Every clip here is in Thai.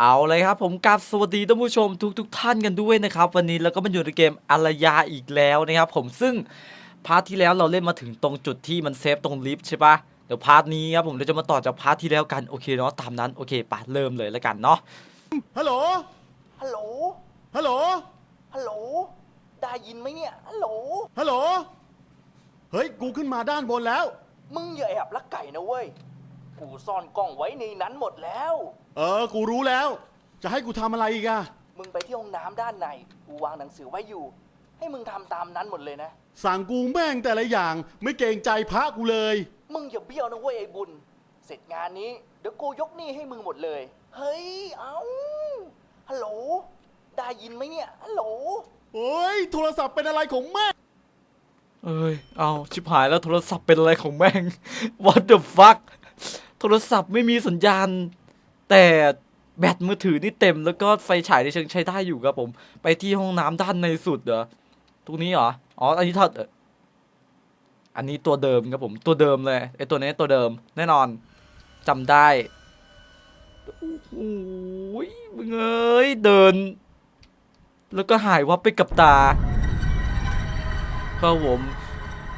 เอาเลยครับผมกับสวัสดีท่านผู้ชมทุกทุกๆท่านกันด้วยนะครับ วันนี้เราก็มาอยู่ในเกมอารยาอีกแล้วนะครับผมซึ่งพาร์ทที่แล้วเราเล่นมาถึงตรงจุดที่มันเซฟตรงลิฟต์ใช่ปะเดี๋ยวพาร์ทนี้ครับผมเราจะมาต่อจากพาร์ทที่แล้วกันโอเคเนาะตามนั้นโอเคปะเริ่มเลยแล้วกันเนาะฮัลโหลฮัลโหลฮัลโหลฮัลโหลได้ยินไหมเนี่ยฮัลโหลฮัลโหลเฮ้ยกูขึ้นมาด้านบนแล้ว มึงอย่าแอบลักไก่นะเว้ยกูซ่อนกล้องไว้ในนั้นหมดแล้ว เออ กูรู้แล้ว จะให้กูทำอะไรอีกอะมึงไปที่ห้องน้ำด้านใน กูวางหนังสือไว้อยู่ ให้มึงทำตามนั้นหมดเลยนะ สั่งกูแม่งแต่ละอย่าง ไม่เกรงใจพระกูเลย มึงอย่าเบี้ยวนะเว้ยไอ้บุญ เสร็จงานนี้ เดี๋ยวกูยกหนี้ให้มึงหมดเลย เฮ้ย เอาฮัลโหล ได้ยินไหมเนี่ย ฮัลโหลเฮ้ยโทรศัพท์เป็นอะไรของแม่งเอ้ย เอาชิบหายแล้วโทรศัพท์เป็นอะไรของแม่ง what the fuck โทรศัพท์ไม่มีสัญญาณ แต่แบตมือถือนี่เต็มแล้วก็ไฟฉายที่เชิงใช้ได้อยู่ครับผม ไปที่ห้องน้ำด้านในสุดเหรอตรงนี้เหรออ๋ออันนี้ถ้าอ่ออันนี้ตัวเดิมครับผมตัวเดิมเลยไอตัวนี้ตัวเดิม แน่นอนจำได้โอ้ยมึงเอ้ยเดิน แล้วก็หายวับไปกับตาครับผม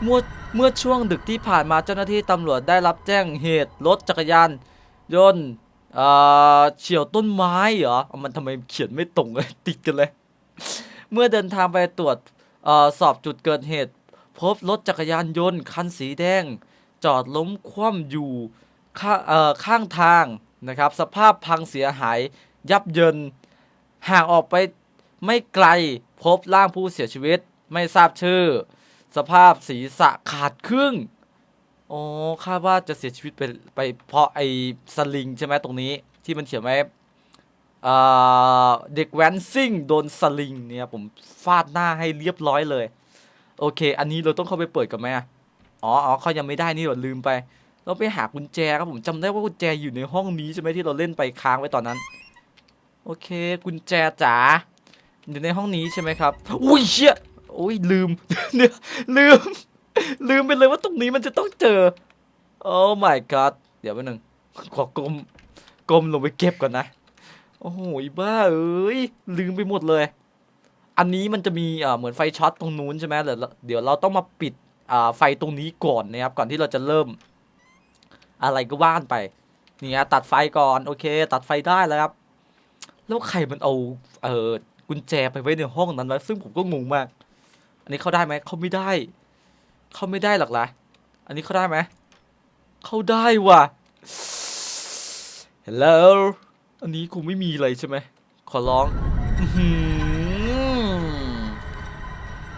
เมื่อเมื่อช่วงดึกที่ผ่านมาเจ้าหน้าที่ตำรวจได้รับแจ้งเหตุรถจักรยานยนต์ เฉียวต้นไม้เหรอ มันทำไมเขียนไม่ตรงเลยติดกันเลย เมื่อเดินทางไปตรวจอสอบจุดเกิดเหตุ พบรถจักรยานยนต์คันสีแดง จอดล้มคว่ำอยู่ข้าข้างทางนะครับ สภาพพังเสียหายยับเยิน ห่างออกไปไม่ไกลพบร่างผู้เสียชีวิต ไม่ทราบชื่อ สภาพศีรษะขาดครึ่ง อ๋อคาดว่าจะเสียชีวิตไปไปเพราะไอ้สลิงใช่ไหมตรงนี้ที่มันเขียนไว้อ่าเด็กแว้นซิ่งโดนสลิงเนี่ยผมฟาดหน้าให้เรียบร้อยเลย โอเค อันนี้เราต้องเข้าไปเปิดกันไหมอะอ๋ออ๋อเขายังไม่ได้นี่หรอลืมไป เราไปหากุญแจครับผมจำได้ว่ากุญแจอยู่ในห้องนี้ใช่ไหมที่เราเล่นไปค้างไว้ตอนนั้น โอเค กุญแจจ๋าอยู่ในห้องนี้ใช่ไหมครับ อุ้ยเชี่ยโอ้ยลืมเนี่ยลืม ลืมไปเลยว่าตรงนี้มันจะต้องเจอ โอ้ my god เดี๋ยวแป๊บนึง ขอกลมกลมลงไปเก็บก่อนนะ โอ้โหบ้าเอ้ย ลืมไปหมดเลย อันนี้มันจะมีเอ่อเหมือนไฟช็อตตรงนู้นใช่ไหมเดี๋ยวเราเดี๋ยวเราต้องมาปิดอ่าไฟตรงนี้ก่อนนะครับ ก่อนที่เราจะเริ่ม อะไรก็ว่านไปเนี่ยตัดไฟก่อน โอเค ตัดไฟได้แล้วครับ แล้วใครมันเอาเออกุญแจไปไว้ในห้องนั้นวะซึ่งผมก็งงมาก อันนี้เข้าได้ไหม เข้าไม่ได้ เข้าไม่ได้หรอกล่ะ อันนี้เข้าได้ไหม เข้าได้ว่ะ Hello อันนี้คงไม่มีอะไรใช่ไหม ขอร้อง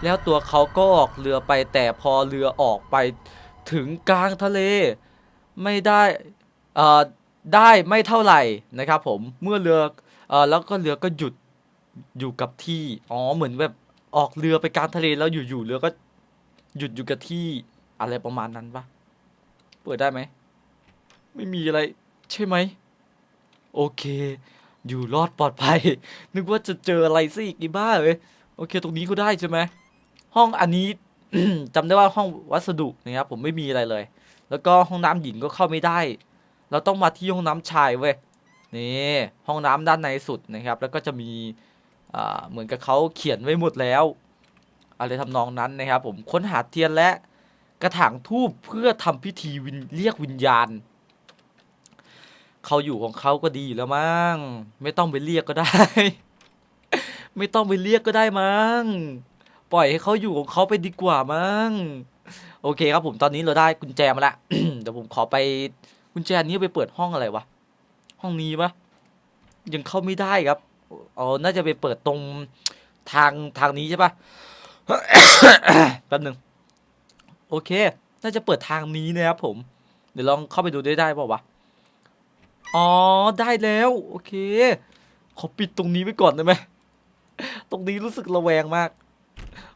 แล้วตัวเขาก็ออกเรือไปแต่พอเรือออกไปถึงกลางทะเล ไม่ได้เอ่อได้ไม่เท่าไหร่นะครับผม เมื่อเรือเอ่อแล้วก็เรือก็หยุดอยู่กับที่ อ๋อ เหมือนแบบออกเรือไปกลางทะเลแล้วอยู่ๆเรือก็ หยุดอยู่กับที่อะไรประมาณนั้นปะเปิดได้ไหม ไม่มีอะไรใช่ไหม โอเค อยู่รอดปลอดภัย นึกว่าจะเจออะไรซะอีกอีบ้าเลยโอเค ตรงนี้ก็ได้ใช่ไหม ห้องอันนี้จำได้ว่าห้องวัสดุนะครับผมไม่มีอะไรเลย แล้วก็ห้องน้ำหญิงก็เข้าไม่ได้ เราต้องมาที่ห้องน้ำชายเว้ย นี่ห้องน้ำด้านในสุดนะครับ แล้วก็จะมีเหมือนกับเขาเขียนไว้หมดแล้ว อะไรทำนองนั้นนะครับผมค้นหาเทียนและกระถางทูบเพื่อทำพิธีวิญเรียกวิญญาณเขาอยู่ของเขาก็ดีอยู่แล้วมั้งไม่ต้องไปเรียกก็ได้ ไม่ต้องไปเรียกก็ได้มั้งปล่อยให้เขาอยู่ของเขาไปดีกว่ามั้งโอเคครับผมตอนนี้เราได้กุญแจมาละเดี๋ยวผมขอไปกุญแจนี้ไปเปิดห้องอะไรวะห้องนี้ปะยังเข้าไม่ได้ครับอ๋อน่าจะไปเปิดตรงทางทางนี้ใช่ปะ แป๊บหนึ่งโอเค น่าจะเปิดทางนี้นะครับผม เดี๋ยวลองเข้าไปดูได้ได้ป่าวะ อ๋อ ได้แล้ว โอเค ขอปิดตรงนี้ไว้ก่อนได้ไหม ตรงนี้รู้สึกระแวงมาก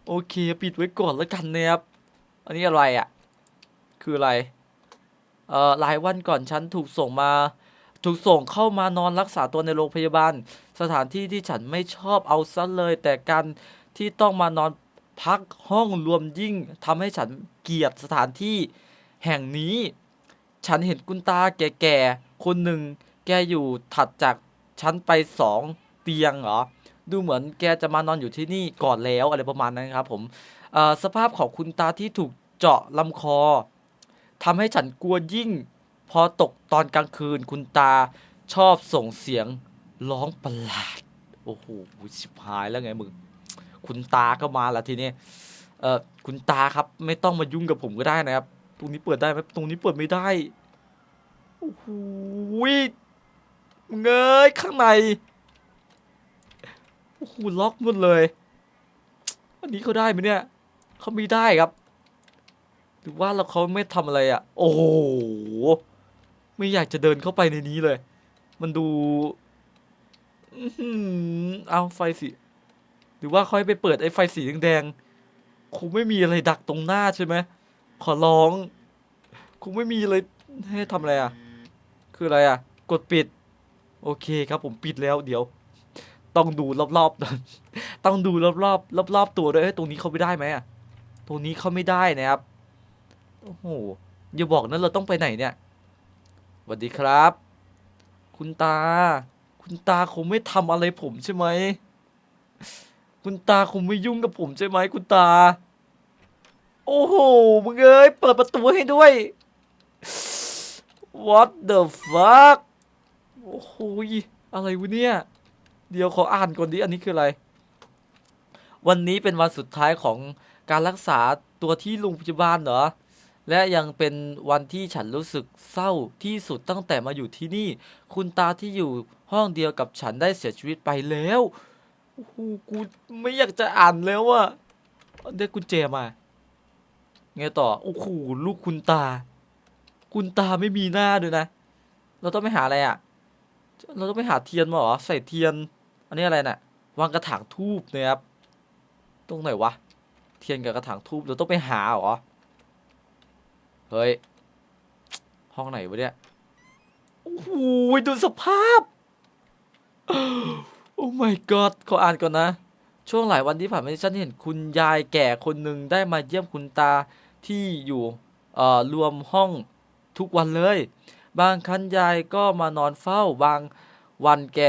โอเค ปิดไว้ก่อนแล้วกันนะครับ อันนี้อะไรอะ่ะ คืออะไร เอ่อหลายวันก่อนฉันถูกส่งมา ถูกส่งเข้ามานอนรักษาตัวในโรงพยาบาล สถานที่ที่ฉันไม่ชอบเอาซะเลย แต่การที่ต้องมานอน พักห้องรวมยิ่งทำให้ฉันเกลียดสถานที่แห่งนี้ ฉันเห็นคุณตาแก่ๆคนหนึ่ง แกอยู่ถัดจากฉันไปสองเตียงเหรอ ดูเหมือนแกจะมานอนอยู่ที่นี่ก่อนแล้วอะไรประมาณนั้นครับผมสภาพของคุณตาที่ถูกเจาะลำคอทำให้ฉันกลัวยิ่ง พอตกตอนกลางคืนคุณตาชอบส่งเสียงร้องประหลาด โอ้โหชิบหายแล้วไงมึง คุณตาก็มาแล้วทีนี้เออคุณตาครับ ไม่ต้องมายุ่งกับผมก็ได้นะครับ ตรงนี้เปิดได้ไหมตรงนี้เปิดไม่ได้โอ้โหมึงยข้างในโอ้โหล็อกหมดเลย อันนี้เขาได้ไหมเนี่ยเขาไม่ได้ครับ หรือว่าเราเขาไม่ทำอะไรอะ โอ้โหไม่อยากจะเดินเข้าไปในนี้เลย มันดูอืเอาไฟสี หรือว่าเขาให้ไปเปิดไอ้ไฟสีแดงๆคงไม่มีอะไรดักตรงหน้าใช่ไหมขอร้องคงไม่มีอะไรให้ทำอะไรอะ คืออะไรอะ กดปิด โอเคครับผมปิดแล้วเดี๋ยว ต้องดูรอบๆต้องดูรอบๆรอบๆตัวด้วยเอ้ยตรงนี้เขาไม่ได้ไหมอะ ตรงนี้เขาไม่ได้นะครับ โอ้โหอย่าบอกนะเราต้องไปไหนเนี่ยสวัสดีครับ คุณตา คุณตาคงไม่ทำอะไรผมใช่ไหม คุณตาคงไม่ยุ่งกับผมใช่ไหมคุณตา โอ้โห มึงเอ้ย เปิดประตูให้ด้วย What the fuck โอ้โหอะไรวะเนี่ย เดี๋ยวขออ่านก่อนดิ อันนี้คืออะไร วันนี้เป็นวันสุดท้ายของการรักษาตัวที่โรงพยาบาลเหรอ และยังเป็นวันที่ฉันรู้สึกเศร้าที่สุดตั้งแต่มาอยู่ที่นี่ คุณตาที่อยู่ห้องเดียวกับฉันได้เสียชีวิตไปแล้ว โอ้โหกูไม่อยากจะอ่านแล้วอะได้กุญแจมา ไงต่อ โอ้โห ลูกคุณตา คุณตาไม่มีหน้าด้วยนะ เราต้องไปหาอะไรอะเราต้องไปหาเทียนมาหรอ ใส่เทียน อันนี้อะไรน่ะ วางกระถางทูบนะครับ ตรงไหนวะ เทียนกับกระถางทูบเราต้องไปหาหรอ เฮ้ย ห้องไหนวะเนี่ย โอ้โห ดูสภาพ โอ้ my god ขออ่านก่อนนะ ช่วงหลายวันที่ผ่านมาฉันเห็นคุณยายแก่คนหนึ่งได้มาเยี่ยมคุณตาที่อยู่เอ่อรวมห้องทุกวันเลย บางครั้งยายก็มานอนเฝ้าบางวันแก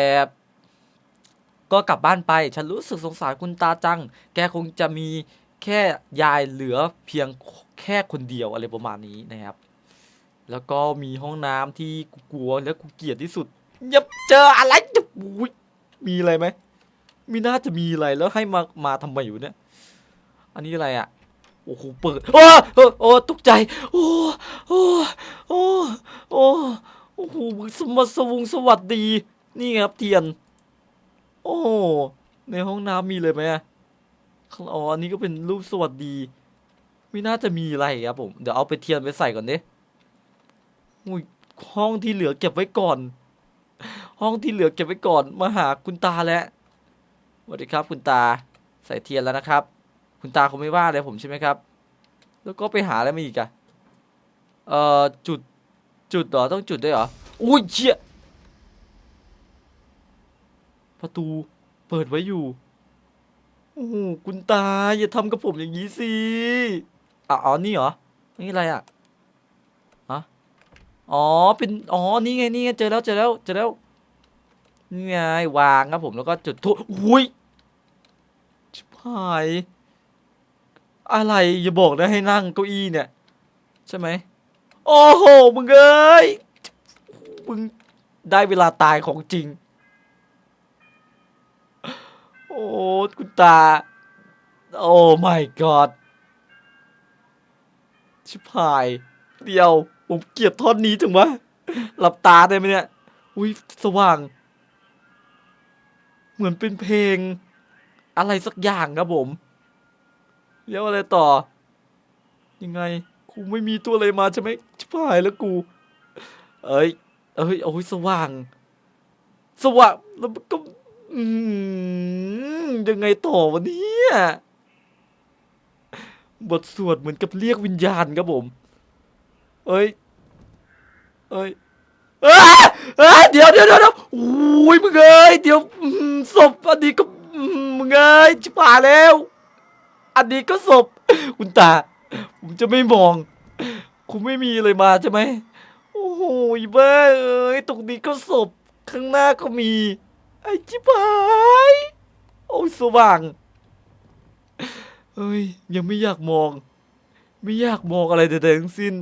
ก็กลับบ้านไป ฉันรู้สึกสงสารคุณตาจัง แกคงจะมีแค่ยายเหลือเพียงแค่คนเดียวอะไรประมาณนี้นะครับ แล้วก็มีห้องน้ำที่กูกลัวและกูเกลียดที่สุดย่าเจออะไรจะอุ๊ย มีอะไรไหมมีน่าจะมีอะไรแล้วให้มามาทำไมอยู่เนี่ย อันนี้อะไรอะโอ้โหเปิดโอ้โอ้ตกใจโอ้โอ้โอ้โอ้โอ้โหสมสวงสวัสดี นี่ครับเทียน โอ้ในห้องน้ำมีเลยไหมอะอ๋ออันนี้ก็เป็นรูปสวัสดี ไม่น่าจะมีอะไรครับผม เดี๋ยวเอาไปเทียนไปใส่ก่อนดิอุ้ยห้องที่เหลือเก็บไว้ก่อน ห้องที่เหลือเก็บไว้ก่อนมาหาคุณตาแล้วสวัสดีครับ คุณตาใส่เทียนแล้วนะครับ คุณตาคงไม่ว่าเลยผมใช่ไหมครับ แล้วก็ไปหาอะไรมาอีกอะเอ่อจุดจุดเหรอต้องจุดด้วยเหรออุ้ยเชี่ยประตูเปิดไว้อยู่โอ้โหคุณตาอย่าทำกับผมอย่างนี้สิอ๋อนี่เหรอนี่อะไรอะฮะอ๋อเป็นอ๋อนี่ไงนี่ไงเจอแล้วเจอแล้วเจอแล้ว นี่ไงวางครับผมแล้วก็จุดทูบอุ้ยชิบหาย อะไรอย่าบอกนะให้นั่งเก้าอี้เนี่ย ใช่ไหมโอ้โหมึงเอ้ยมึงได้เวลาตายของจริง โอ้คุณตา โอ้ my god ชิบหาย เดียว ผมเกลียดท่อนนี้จังวะ หลับตาได้ไหมเนี่ย อุ้ยสว่าง เหมือนเป็นเพลงอะไรสักอย่างครับผมเรียกว่าอะไรต่อ ยังไง กูไม่มีตัวอะไรมาใช่ไหมชิบหายแล้วกู เอ้ย เอ้ย โอ้ยสว่าง สว่างแล้วมันก็อืมยังไงต่อวันนี้บทสวดเหมือนกับเรียกวิญญาณครับผม เอ้ย เอ้ยเอ้ย เอ้ยเดี๋ยวเดี๋ยวเดี๋ยวเดี๋ยวโอ้ยมึงเอ้ยเดี๋ยวอื้อหือศพอันนี้ก็อื้อหือมึงเอ้ยชิบหายแล้ว อันนี้ก็ศพคุณตา ผมจะไม่มอง คุณไม่มีอะไรมาใช่ไหมโอ้โหบ้าเอ้ยตรงนี้ก็ศพข้างหน้าก็มี ไอ้จิบหายโอ้ยสว่างเฮ้ยยังไม่อยากมอง ไม่อยากมองอะไรใดๆทั้งสิ้น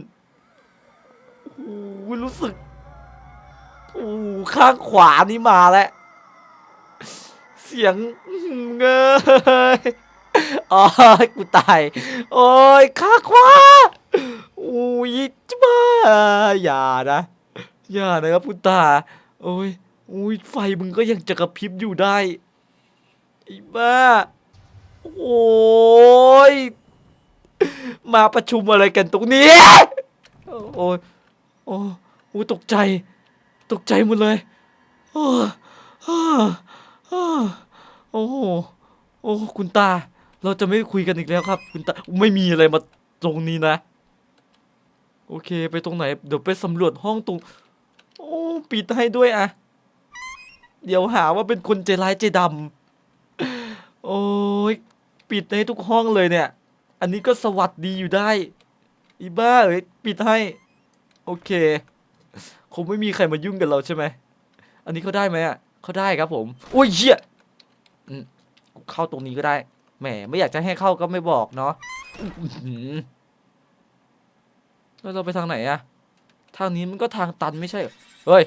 โอ้ยรู้สึก อ้ข้างขวานี่มาแล้วเสียงเงยโอ้ยกูตาย โอ้ยข้างขวาโอ้ยจิบ้าอย่านะอย่านะครับคุณตา โอ้ยโอ้ยไฟมึงก็ยังจะกระพริบอยู่ได้ไอ้บ้า โอ้ย มาประชุมอะไรกันตรงนี้ โอ้ยโอ้ยตกใจ ตกใจหมดเลยโอ้อ้าอ้โอ้โหโอ้คุณตา เราจะไม่คุยกันอีกแล้วครับ คุณตาไม่มีอะไรมาตรงนี้นะ โอเค ไปตรงไหน เดี๋ยวไปสำรวจห้องตรง โอ้ปิดให้ด้วยอะเดี๋ยวหาว่าเป็นคนใจร้ายใจดำโอ้ยปิดให้ทุกห้องเลยเนี่ย อันนี้ก็สวัสดีอยู่ได้ อีบ้าเอ้ยปิดให้ โอเค คงไม่มีใครมายุ่งกับเราใช่ไหม อันนี้เขาได้ไหมอะเขาได้ครับผม โอ้ยเหี้ยอืมกูเข้าตรงนี้ก็ได้ แหม ไม่อยากจะให้เข้าก็ไม่บอกเนาะอื้อหือแล้วเราไปทางไหนอะทางนี้มันก็ทางตันไม่ใช่เหรอเฮ้ย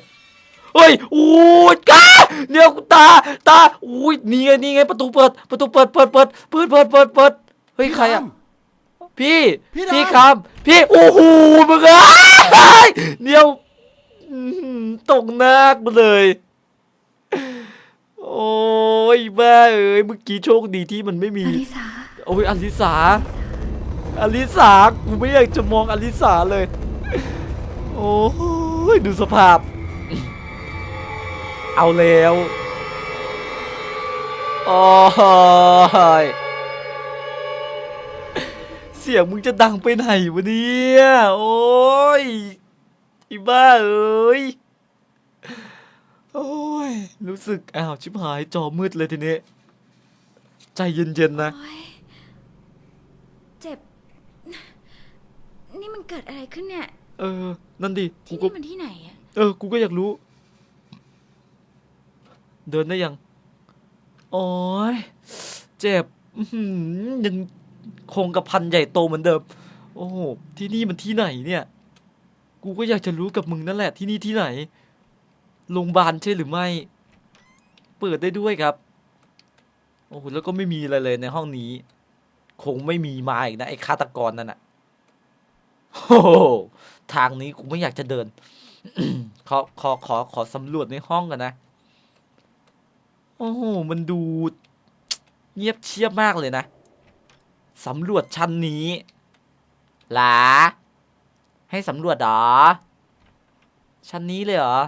เฮ้ยโอ้ยกาเดี๋ยวตา ตาอุ้ยนี่ไง นี่ไง ประตูเปิด ประตูเปิด เปิด เปิด เปิด เปิด เปิด เปิด เฮ้ย ใครอะพี่ พี่ดำพี่ครับ พี่ โอ้โหมึงเอ้ยเดี๋ยว อื้อหือตกหน้ากูเลย โอ้ยบ้าเอ้ยเมื่อกี้โชคดีที่มันไม่มี อลิสาโอ้ยอลิสา อลิสา กูไม่อยากจะมองอลิสาเลย โอ้ยดูสภาพ เอาแล้วโอ้ยเสียงมึงจะดังไปไหนวะเนี่ย โอ้ย อีบ้าเอ้ย โอ้ย รู้สึก อ้าว ชิบหายจอมืดเลยทีนี้ ใจเย็นๆนะ โอ๊ยเจ็บ นี่มันเกิดอะไรขึ้นเนี่ย เออ นั่นดิกูที่ก็ นี่มันที่ไหนอะเออ กูก็อยากรู้ เดินได้ยัง โอ้ยเจ็บอื้อหือยังคงกระพันใหญ่โตเหมือนเดิม โอ้โหที่นี่มันที่ไหนเนี่ย กูก็อยากจะรู้กับมึงนั่นแหละที่นี่ที่ไหน โรงพยาบาลใช่หรือไม่ เปิดได้ด้วยครับ โอ้โห แล้วก็ไม่มีอะไรเลยในห้องนี้ คงไม่มีมาอีกนะ ไอ้ฆาตกรนั่นน่ะโอ้โหทางนี้กูไม่อยากจะเดิน ขอ ขอ ขอ ขอสำรวจในห้องกันนะ โอ้โห มันดู เงียบเชียบมากเลยนะ สำรวจชั้นนี้ หลา ให้สำรวจเหรอ ชั้นนี้เลยเหรอ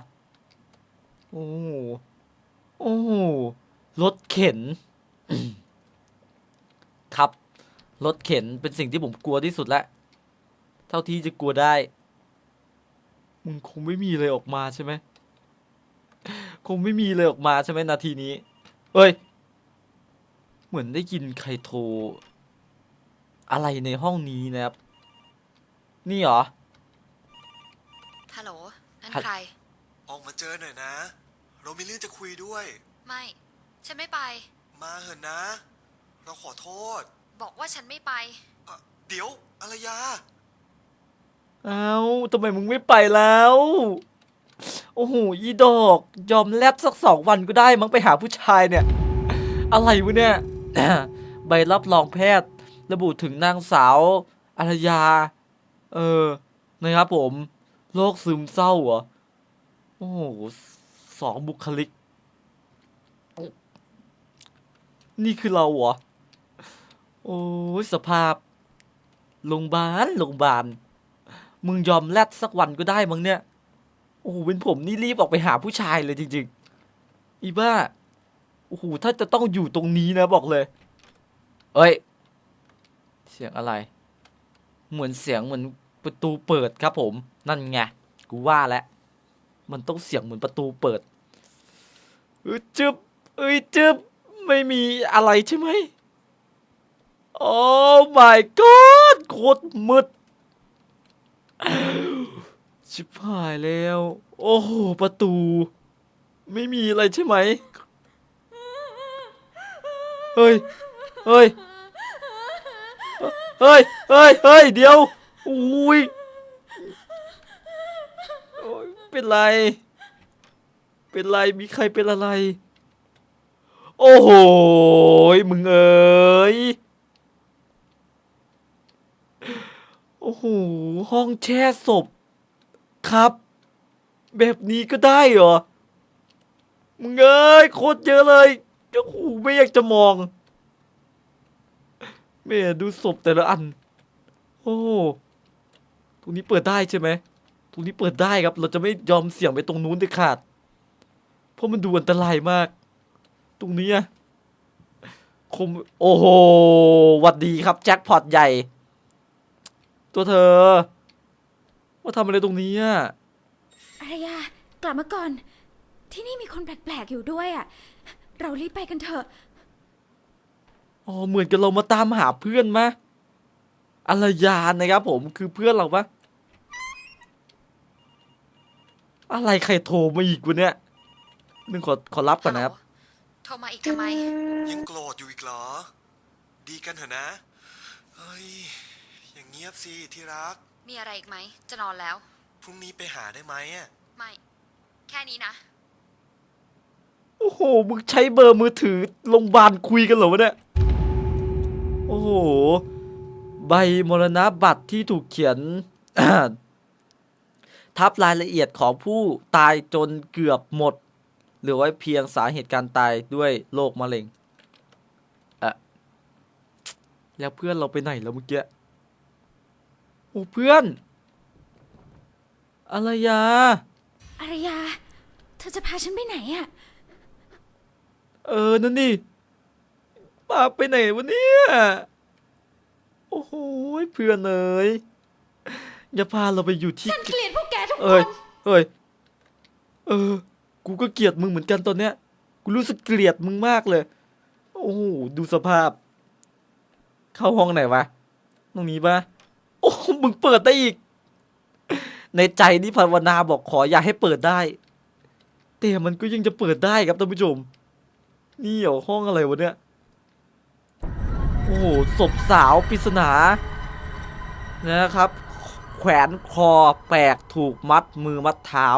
โอ้โหโอ้โหรถเข็น ครับ รถเข็นเป็นสิ่งที่ผมกลัวที่สุดแล้ว เท่าที่จะกลัวได้ มึงคงไม่มีเลยออกมาใช่ไหม คงไม่มีเลยออกมาใช่ไหมนาทีนี้เฮ้ย เหมือนได้ยินใครโทร อะไรในห้องนี้นะครับ นี่เหรอ นั่นฮัลใคร ออกมาเจอหน่อยนะ เรามีเรื่องจะคุยด้วย ไม่ ฉันไม่ไป มาเถอะนะ เราขอโทษ บอกว่าฉันไม่ไปเอ่อเดี๋ยวอารยา เอ้าทำไมมึงไม่ไปแล้ว โอ้โหอีดอก ยอมแลบสักสองวันก็ได้มั้งไปหาผู้ชายเนี่ย อะไรวะเนี่ย ใบรับรองแพทย์ ระบุถึงนางสาวอารยา เออ นะครับผม โรคซึมเศร้าเหรอ โอ้โหสองบุคลิก นี่คือเราเหรอ โอ้ยสภาพโรงพยาบาลโรงพยาบาล มึงยอมแลดสักวันก็ได้มั้งเนี่ย โอ้โหเป็นผมนี่รีบออกไปหาผู้ชายเลยจริง ๆ อีบ้า โอ้โหถ้าจะต้องอยู่ตรงนี้นะบอกเลย เอ้ย เสียงอะไร เหมือนเสียงเหมือนประตูเปิดครับผม นั่นไง กูว่าแล้ว มันต้องเสียงเหมือนประตูเปิดเอ้ยจึบเอ้ยจึบไม่มีอะไรใช่ไหม โอ้ my god โคตรมืด ชิบหายแล้ว โอ้โห ประตู ไม่มีอะไรใช่ไหม เฮ้ย เฮ้ย เฮ้ย เฮ้ย เฮ้ย เดี๋ยว อุ้ย เป็นไร เป็นไร มีใครเป็นอะไร โอ้โห มึงเอ้ยโอ้โห ห้องแช่ศพ ครับ แบบนี้ก็ได้เหรอ มึงเอ้ย โคตรเยอะเลยโอ้โหไม่อยากจะมองแม่ดูศพแต่ละอัน โอ้ ตรงนี้เปิดได้ใช่ไหม ตรงนี้เปิดได้ครับ เราจะไม่ยอมเสี่ยงไปตรงนู้นเด็ดขาด เพราะมันดูอันตรายมาก ตรงนี้อะคมโอ้โหหวัดดีครับ แจ็คพอตใหญ่ ตัวเธอ ว่าทำอะไรตรงนี้อะอารยากลับมาก่อน ที่นี่มีคนแปลกๆอยู่ด้วยอะเรารีบไปกันเถอะอ๋อเหมือนกับเรามาตามหาเพื่อนมะอารยานนะครับผมคือเพื่อนเราปะ อะไรใครโทรมาอีกวะเนี่ยนึงขอขอรับก่อนนะครับ โทรมาอีกทำไม ยังโกรธอยู่อีกเหรอ ดีกันเถอะนะเฮ้ยอย่างเงียบสิที่รัก มีอะไรอีกไหม จะนอนแล้ว พรุ่งนี้ไปหาได้ไหมอะไม่ แค่นี้นะ โอ้โห มึงใช้เบอร์มือถือโรงพยาบาลคุยกันเหรอวะเนี่ย โอ้โห ใบมรณบัตรที่ถูกเขียน ทับรายละเอียดของผู้ตายจนเกือบหมด เหลือไว้เพียงสาเหตุการตายด้วยโรคมะเร็งอะแล้วเพื่อนเราไปไหนแล้วเมื่อกี้โอ้เพื่อนอะไรยา อารยา เธอจะพาฉันไปไหนอะเออ นั่นนี่ป้าไปไหนวะเนี่ย โอ้โหเพื่อนเอ้ยอย่าพาเราไปอยู่ที่ ฉันเกลียดพวกแก ทุกคเอ้ยนเอ้ยเออ กูก็เกลียดมึงเหมือนกันตอนเนี้ย กูรู้สึกเกลียดมึงมากเลย โอ้โห ดูสภาพ เข้าห้องไหนวะ ตรงนี้ปะโอ้มึงเปิดได้อีก ในใจนี่ภาวนาบอกขออย่าให้เปิดได้ แต่มันก็ยังจะเปิดได้ครับท่านผู้ชม นี่เหรอห้องอะไรวะเนี่ย โอ้โห ศพสาวปริศนา นะครับ แขวนคอแปลกถูกมัดมือมัดเท้า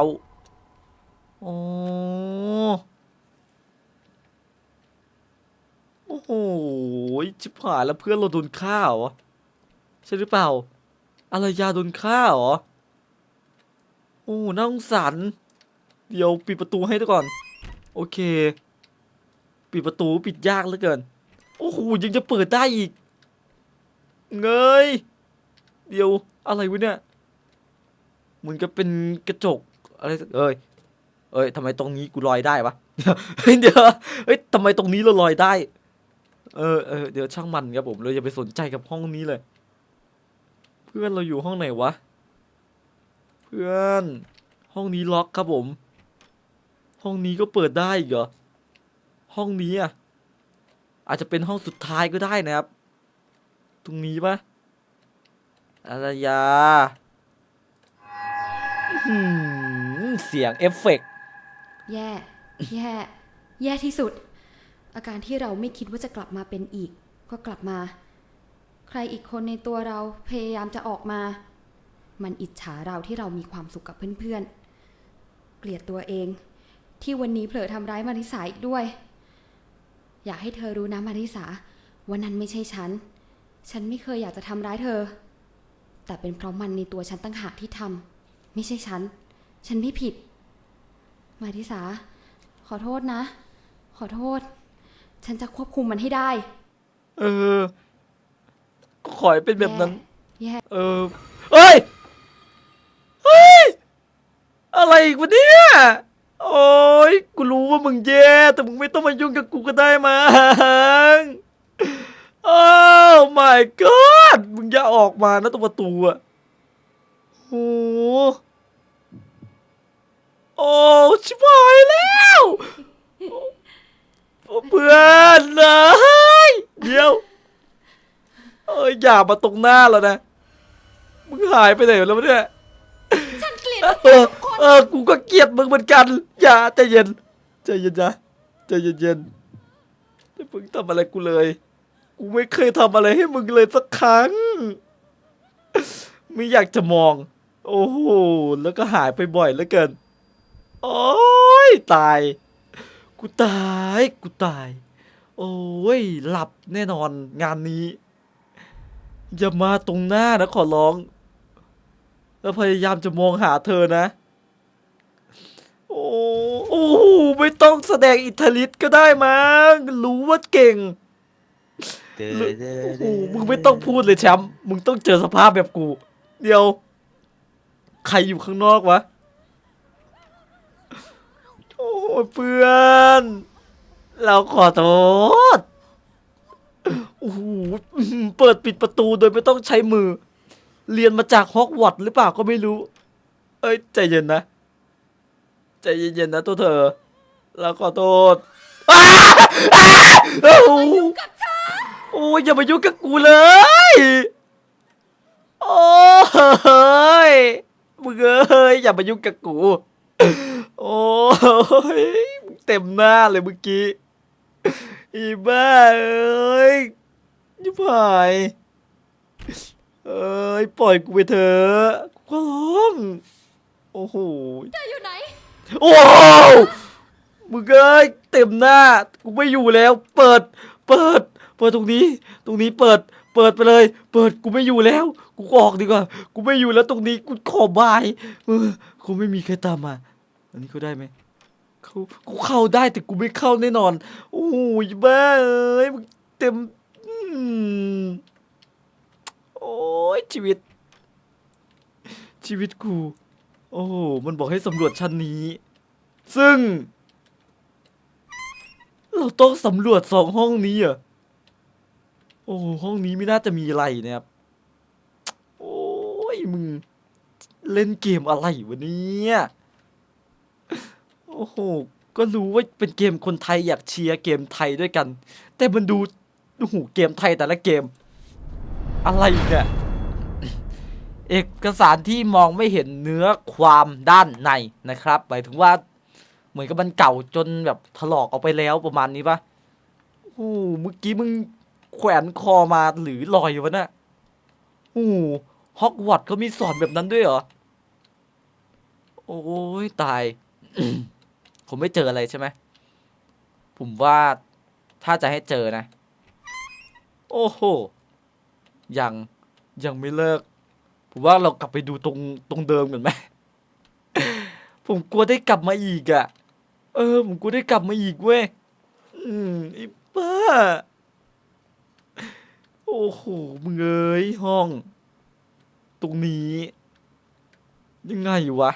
โอ้โอ้โหชิบหายแล้วเพื่อนเราโดนฆ่าเหรอใช่หรือเปล่าอารยาโดนฆ่าเหรอโอ้น่าสงสารเดี๋ยวปิดประตูให้ด้วยก่อน โอเค ปิดประตูปิดยากเหลือเกิน โอ้โหยังจะเปิดได้อีก เงย เดี๋ยว อะไรวะเนี่ยเหมือนกับเป็นกระจกอะไรสักเอ้ยเอ้ยทำไมตรงนี้กูลอยได้วะเฮ้ยเดี๋ยวเฮ้ยทำไมตรงนี้เราลอยได้ เออเออเดี๋ยวช่างมันครับผมเราอย่าไปสนใจกับห้องนี้เลย เพื่อนเราอยู่ห้องไหนวะ เพื่อนห้องนี้ล็อกครับผม ห้องนี้ก็เปิดได้อีกเหรอห้องนี้อะอาจจะเป็นห้องสุดท้ายก็ได้นะครับ ตรงนี้ปะ อารยาอื้อหือเสียงเอฟเฟกต์แย่ แย่ แย่ที่สุด อาการที่เราไม่คิดว่าจะกลับมาเป็นอีก ก็กลับมา ใครอีกคนในตัวเราพยายามจะออกมา มันอิจฉาเราที่เรามีความสุขกับเพื่อนๆ เกลียดตัวเอง ที่วันนี้เผลอทำร้ายมาริสาอีกด้วย อยากให้เธอรู้นะมาริสาวันนั้นไม่ใช่ฉัน ฉันไม่เคยอยากจะทำร้ายเธอ แต่เป็นเพราะมันในตัวฉันตั้งหากที่ทำไม่ใช่ฉัน ฉันไม่ผิด มาริสา ขอโทษนะ ขอโทษ ฉันจะควบคุมมันให้ได้ เออก็ขอให้เป็นแบบนั้น แย่ เออเฮ้ย เฮ้ย อะไรอีกวะเนี่ย โอ้ย กูรู้ว่ามึงแย่ แต่มึงไม่ต้องมายุ่งกับกูก็ได้มั้ง โอ้ my god มึงอย่าออกมานะตรงประตูอะโอ้โอ้ชิบหายแล้วโอ้เพื่อนเลยเดี๋ยวเอ้ยอย่ามาตรงหน้าแล้วนะ มึงหายไปไหนแล้ววะเนี่ยฉันเกลียดเออเออกูก็เกลียดมึงเหมือนกัน อย่าใจเย็นใจเย็นนะใจเย็นๆอย่าเพิ่งทำอะไรกูเลย กูไม่เคยทำอะไรให้มึงเลยสักครั้ง ไม่อยากจะมอง โอ้โห แล้วก็หายไปบ่อยเหลือเกิน โอ้ยตาย กูตาย กูตาย โอ้ย หลับแน่นอนงานนี้ อย่ามาตรงหน้านะขอร้อง แล้วพยายามจะมองหาเธอนะ โอ้โอ้โหไม่ต้องแสดงอิทธิฤทธิ์ก็ได้มั้งรู้ว่าเก่ง โอ้โหมึงไม่ต้องพูดเลยแชมป์มึงต้องเจอสภาพแบบกู เดี๋ยว ใครอยู่ข้างนอกวะ โอ้ยเพื่อน เราขอโทษ โอ้โหเปิดปิดประตูโดยไม่ต้องใช้มือ เรียนมาจากฮอกวอตส์หรือเปล่าก็ไม่รู้ เอ้ย ใจเย็นนะ ใจเย็นๆนะตัวเธอ เราขอโทษอ้าอ้าโอ้โห โอ้ยอย่ามายุ่งกับกูเลย โอ้ยมึงเอ้ยอย่ามายุ่งกับกู โอ้ยมึงเต็มหน้าเลยเมื่อกี้ อีบ้าเอ้ยยิบหายเอ้ยปล่อยกูไปเถอะกูขอร้องโอ้โหอยู่ไหน โอ้โหมึงเอ้ยเต็มหน้า กูไม่อยู่แล้ว เปิด เปิดเปิดตรงนี้ ตรงนี้เปิด เปิดไปเลย เปิดกูไม่อยู่แล้ว กูออกดีกว่า กูไม่อยู่แล้วตรงนี้กูขอบายเออคงไม่มีใครตามมา อันนี้เขาได้ไหมเขากูเข้าได้แต่กูไม่เข้าแน่นอน โอ้ยบ้าเอ้ยมึงเต็มโอ้ยชีวิต ชีวิตกู โอ้โหมันบอกให้สำรวจชั้นนี้ ซึ่ง เราต้องสำรวจสองห้องนี้อะ โอ้โหห้องนี้ไม่น่าจะมีอะไรนะครับ โอ้ยมึง เล่นเกมอะไรวะเนี่ยโอ้โห ก็รู้ว่าเป็นเกมคนไทยอยากเชียร์เกมไทยด้วยกัน แต่มันดูโอ้โหเกมไทยแต่ละเกม อะไรเนี่ยเอกสารที่มองไม่เห็นเนื้อความด้านในนะครับหมายถึงว่า เหมือนกับมันเก่าจนแบบถลอกออกไปแล้วประมาณนี้ปะโอ้เมื่อกี้มึง แขวนคอมาหรือลอยวะน่ะโอ้โหฮอกวอตส์เขามีสอนแบบนั้นด้วยเหรอ โอ้ยตาย ผมไม่เจออะไรใช่ไหม ผมว่าถ้าจะให้เจอนะ โอ้โห ยัง ยังไม่เลิก ผมว่าเรากลับไปดูตรงตรงเดิมกันไหม ผมกลัวได้กลับมาอีกอะ่ะ เออ ผมกลัวได้กลับมาอีกเว้ย อืมไอ้บ้า โอ้โหมึงเอ้ยห้อง ตรงนี้ ยังไงวะ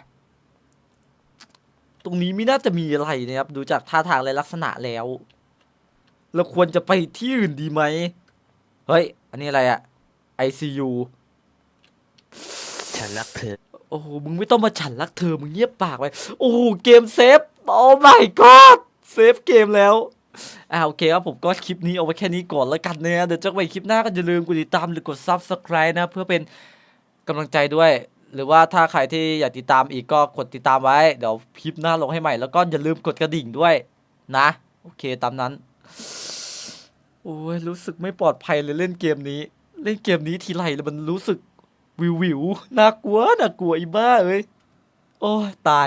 ตรงนี้ไม่น่าจะมีอะไรนะครับ ดูจากท่าทางและลักษณะแล้ว เราควรจะไปที่อื่นดีไหม เฮ้ย อันนี้อะไรอะ ICU ฉันรักเธอ โอ้โห มึงไม่ต้องมาฉันรักเธอ มึงเงียบปากไป โอ้โห เกมเซฟ โอ้ my god เซฟเกมแล้ว อ่าโอเคครับผมก็คลิปนี้เอาไว้แค่นี้ก่อนแล้วกันนะเดี๋ยวจะไปคลิปหน้าก็อย่าลืมกดติดตามหรือกด subscribe นะ เพื่อเป็นกำลังใจด้วย หรือว่าถ้าใครที่อยากติดตามอีกก็กดติดตามไว้ เดี๋ยวคลิปหน้าลงให้ใหม่แล้วก็อย่าลืมกดกระดิ่งด้วยนะ โอเคตามนั้น โอ้ยรู้สึกไม่ปลอดภัยเลยเล่นเกมนี้ เล่นเกมนี้ทีไรแล้วมันรู้สึกวิววิวน่ากลัวน่ากลัวอีบ้าเอ้ยโอ้ยตาย